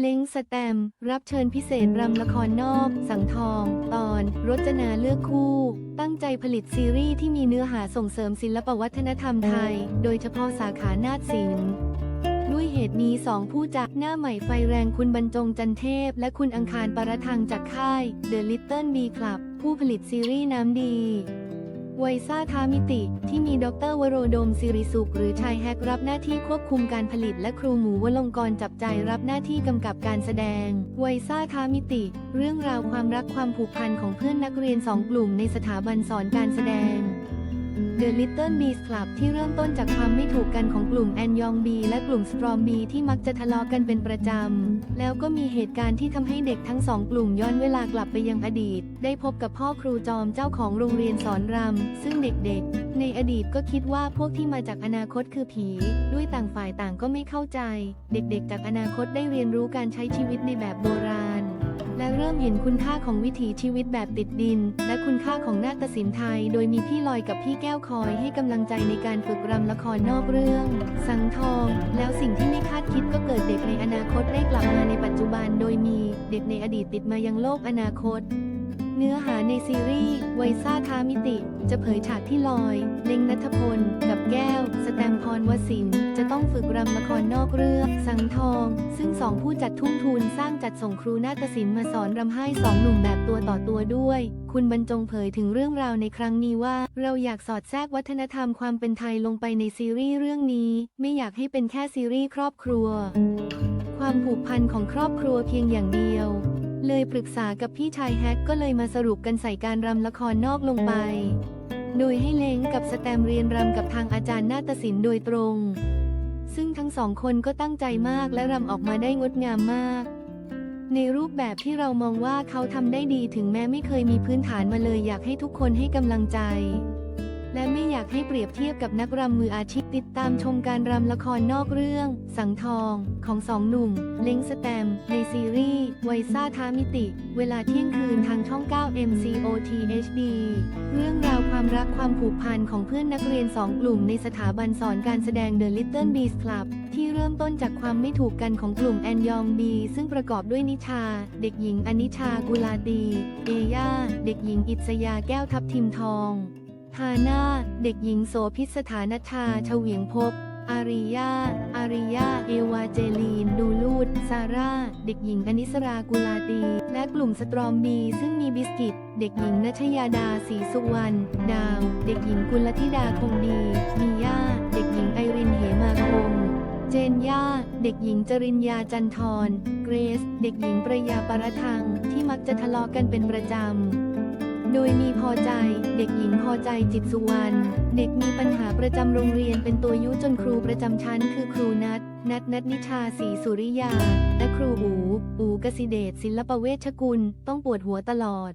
เล้งสแตม์รับเชิญพิเศษรำละครนอก สังทอง ตอน รจนาเลือกคู่ ตั้งใจผลิตซีรีส์ที่มีเนื้อหาส่งเสริมศิลปวัฒนธรรมไทย โดยเฉพาะสาขานาฏศิลป์ด้วยเหตุนี้สองผู้จัดหน้าใหม่ไฟแรงคุณบรรจงจันเทพ และคุณอังคารปรทังจากค่าย The Little B Club ผู้ผลิตซีรีส์น้ำดี ไวซ่าทามิติ ที่มีดรวโรดมสิริสุข หรือชายแฮกรับหน้าที่ควบคุมการผลิตและครูหมูวลงกรจับใจรับหน้าที่กำกับการแสดง ไวซ่าทามิติ เรื่องราวความรักความผูกพันของเพื่อนนักเรียนสองกลุ่มในสถาบันสอนการแสดง The Little Bees Club ที่เริ่มต้นจากความไม่ถูกกันของกลุ่มแอนยองบีและกลุ่มสตรอมบีที่มักจะทะเลาะกันเป็นประจำ แล้วก็มีเหตุการณ์ที่ทำให้เด็กทั้งสองกลุ่มย้อนเวลากลับไปยังอดีต ได้พบกับพ่อครูจอมเจ้าของโรงเรียนสอนรำ ซึ่งเด็กๆ ในอดีตก็คิดว่าพวกที่มาจากอนาคตคือผี ด้วยต่างฝ่ายต่างก็ไม่เข้าใจ เด็กๆ จากอนาคตได้เรียนรู้การใช้ชีวิตในแบบโบราณ และเริ่มเห็นคุณค่าของวิถีชีวิตแบบติดดิน และคุณค่าของนาฏศิลป์ไทย โดยมีพี่ลอยกับพี่แก้วคอยให้กำลังใจในการฝึกรำละครนอกเรื่อง สังทอง แล้วสิ่งที่ไม่คาดคิดก็เกิดเด็กในอนาคตได้กลับมาในปัจจุบัน โดยมีเด็กในอดีตติดมายังโลกอนาคต เนื้อหาในซีรีส์ไวซ่าทามิติ จะเผยฉากที่ลอย เล็งนัทพล กับแก้ว สแตมพรวสิน จะต้องฝึกรำละครนอกเรื่อง สังทอง ซึ่งสองผู้จัดทุ่มทุนสร้างจัดส่งครูนาฏศิลป์มาสอนรำให้สองหนุ่มแบบตัวต่อตัวด้วย คุณบรรจงเผยถึงเรื่องราวในครั้งนี้ว่า เราอยากสอดแทรกวัฒนธรรมความเป็นไทยลงไปในซีรีส์เรื่องนี้ ไม่อยากให้เป็นแค่ซีรีส์ครอบครัว ความผูกพันของครอบครัวเพียงอย่างเดียว เลยปรึกษากับพี่ชายแฮกก็เลยมาสรุปกันใส่การรำละครนอกลงไป โดยให้เล้งกับสแตมเรียนรำกับทางอาจารย์นาฏศิลป์โดยตรง ซึ่งทั้งสองคนก็ตั้งใจมากและรำออกมาได้งดงามมาก ในรูปแบบที่เรามองว่าเขาทำได้ดีถึงแม้ไม่เคยมีพื้นฐานมาเลยอยากให้ทุกคนให้กำลังใจ และไม่อยากให้เปรียบเทียบกับนักรำมืออาชีพติดตามชมการรำละครนอกเรื่อง สังทองของสองหนุ่ม เล้งสแตม ในซีรีส์ไวซ่าท้ามิติ เวลาเที่ยงคืนทางช่อง 9 MCOT HD เรื่องราวความรักความผูกพันของเพื่อนนักเรียนสองกลุ่มในสถาบันสอนการแสดง The Little Bees Club ที่เริ่มต้นจากความไม่ถูกกันของกลุ่มแอนยองบี ซึ่งประกอบด้วยนิชา เด็กหญิงอนิชากุลาตี เอย่า เด็กหญิงอิสยาแก้วทับทิมทอง ฮาน่า เด็กหญิงโสพิสถานัชชาเฉวียงภพอาริยา อาริยา เอวาเจลีน ดูลูด ซาร่า เด็กหญิงอนิสรากุลาตี และกลุ่มสตรอมบี ซึ่งมีบิสกิต เด็กหญิงนัชยาดาศรีสุวรรณ ดาว เด็กหญิงกุลธิดาคงดีมีย่า เด็กหญิงไอรินเหมาคงเจนย่า เด็กหญิงจริญญาจันทร เกรซ เด็กหญิงประยาปรทัง ที่มักจะทะเลาะกันเป็นประจำ โดยมีพอใจ เด็กหญิงพอใจจิตสุวรรณ เด็กมีปัญหาประจำโรงเรียนเป็นตัวยุจนครูประจำชั้นคือครูนัท นัทนัทนิชาศรีสุริยา และครูอู อูกสิเดชศิลปเวชกุล ต้องปวดหัวตลอด